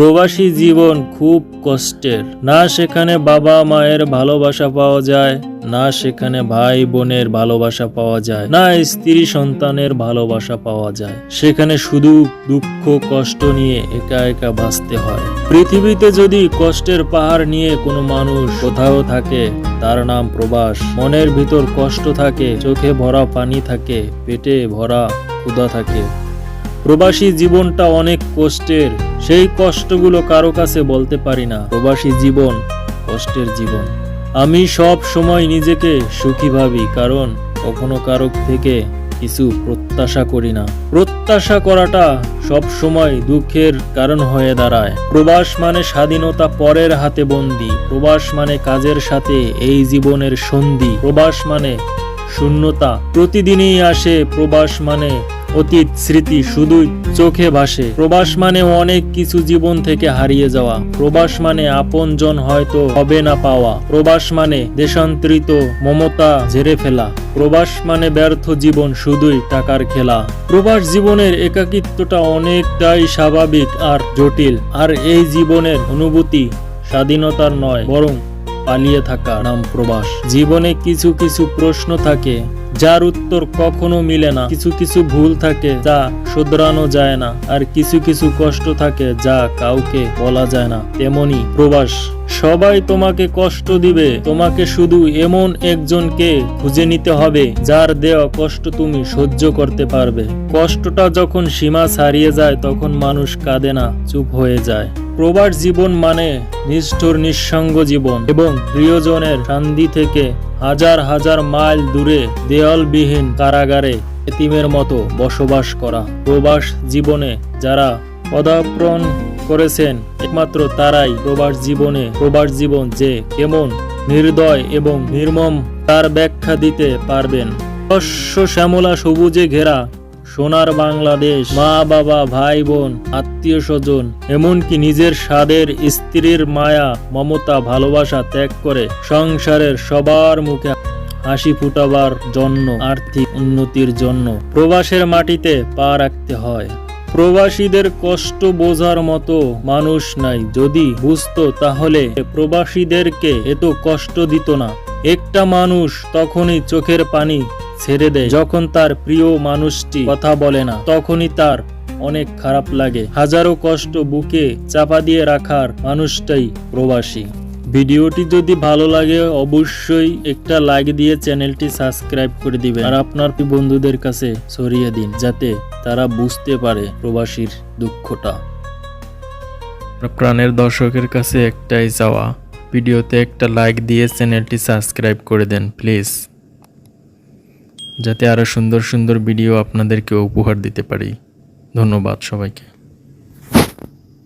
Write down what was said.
প্রবাসী জীবন খুব কষ্টের। না সেখানে বাবা মায়ের ভালোবাসা পাওয়া যায়, না সেখানে ভাই বোনের ভালোবাসা পাওয়া যায়, না স্ত্রী সন্তানের ভালোবাসা পাওয়া যায়। সেখানে শুধু দুঃখ, কষ্ট নিয়ে একা একা বাঁচতে হয়। পৃথিবীতে যদি কষ্টের পাহাড় নিয়ে কোনো মানুষ কোথাও থাকে, তার নাম প্রবাস। মনের ভিতর কষ্ট থাকে, চোখে ভরা পানি থাকে, পেটে ভরা ক্ষুধা থাকে। প্রবাসী জীবনটা অনেক কষ্টের। সেই কষ্টগুলো কারও কাছে বলতে পারি না। প্রবাসী জীবন কষ্টের জীবন। আমি সব সময় নিজেকে সুখী ভাবি, কারণ কখনো কারও থেকে কিছু প্রত্যাশা করি না। প্রত্যাশা করাটা সব সময় দুঃখের কারণ হয়ে দাঁড়ায়। প্রবাস মানে স্বাধীনতা পরের হাতে বন্দি। প্রবাস মানে কাজের সাথে এই জীবনের সন্ধি। প্রবাস মানে শূন্যতা। প্রতিদিনই আসে প্রবাস মানে অতীত স্মৃতি শুধুই চোখে ভাসে। প্রবাস মানে অনেক কিছু জীবন থেকে হারিয়ে যাওয়া। প্রবাস মানে আপনজন হয়তো হবে না পাওয়া। প্রবাস মানে দেশান্তরিত মমতা ঝেড়ে ফেলা। প্রবাস মানে ব্যর্থ জীবন শুধুই টাকার খেলা। প্রবাস জীবনের একাকিত্বটা অনেকটাই স্বাভাবিক আর জটিল। আর এই জীবনের অনুভূতি স্বাধীনতার নয়, বরং পালিয়ে থাকা নাম প্রবাস। জীবনে কিছু কিছু প্রশ্ন থাকে, যার উত্তর কখনো মিলে না। কিছু কিছু ভুল থাকে, যা শুধরানো যায় না। আর কিছু কিছু কষ্ট থাকে, যা কাউকে বলা যায় না। তেমনি প্রবাস, সবাই তোমাকে কষ্ট দিবে। তোমাকে শুধু এমন একজনকে খুঁজে নিতে হবে, যার দেওয়া কষ্ট তুমি সহ্য করতে পারবে। কষ্টটা যখন সীমা ছাড়িয়ে যায়, তখন মানুষ কাঁদে না, চুপ হয়ে যায়। প্রবাস জীবন মানে নিষ্ঠুর নিঃসঙ্গ জীবন এবং প্রিয়জনের শান্তি থেকে হাজার হাজার মাইল দূরে দেয়ালবিহীন কারাগারে এতিমের মতো বসবাস করা। প্রবাস জীবনে যারা পদার্পণ করেছেন, একমাত্র তারাই প্রবাস জীবনে, প্রবাস জীবন যে কেমন নির্দয় এবং নির্মম তার ব্যাখ্যা দিতে পারবেন। শস্য শ্যামলা সবুজে ঘেরা সোনার বাংলাদেশ, মা, বাবা, ভাই, বোন, আত্মীয় স্বজন, এমনকি নিজের স্বাদের স্ত্রীর মায়া, মমতা, ভালোবাসা ত্যাগ করে সংসারের সবার মুখে হাসি ফুটাবার জন্য, আর্থিক উন্নতির জন্য প্রবাসের মাটিতে পা রাখতে হয়। প্রবাসীদের কষ্ট বোঝার মতো মানুষ নাই। যদি বুঝতো তাহলে প্রবাসীদেরকে এত কষ্ট দিত না। একটা মানুষ তখনই চোখের পানি ছেড়ে দেয়। যখন তার প্রিয় মানুষটি কথা বলে না, তখনই তার অনেক খারাপ লাগে। হাজারো কষ্ট বুকে চাপা দিয়ে রাখার মানুষটাই প্রবাসী। ভিডিওটি যদি ভালো লাগে, অবশ্যই একটা লাইক দিয়ে চ্যানেলটি সাবস্ক্রাইব করে দিবেন। আর আপনার বন্ধুদের কাছে ছড়িয়ে দিন, যাতে তারা বুঝতে পারে প্রবাসীর দুঃখটা। প্রাণের দর্শকের কাছে একটাই চাওয়া, ভিডিওতে একটা লাইক দিয়ে চ্যানেলটি সাবস্ক্রাইব করে দেন প্লিজ যাতে আরও সুন্দর সুন্দর ভিডিও আপনাদেরকে উপহার দিতে পারি। ধন্যবাদ সবাইকে।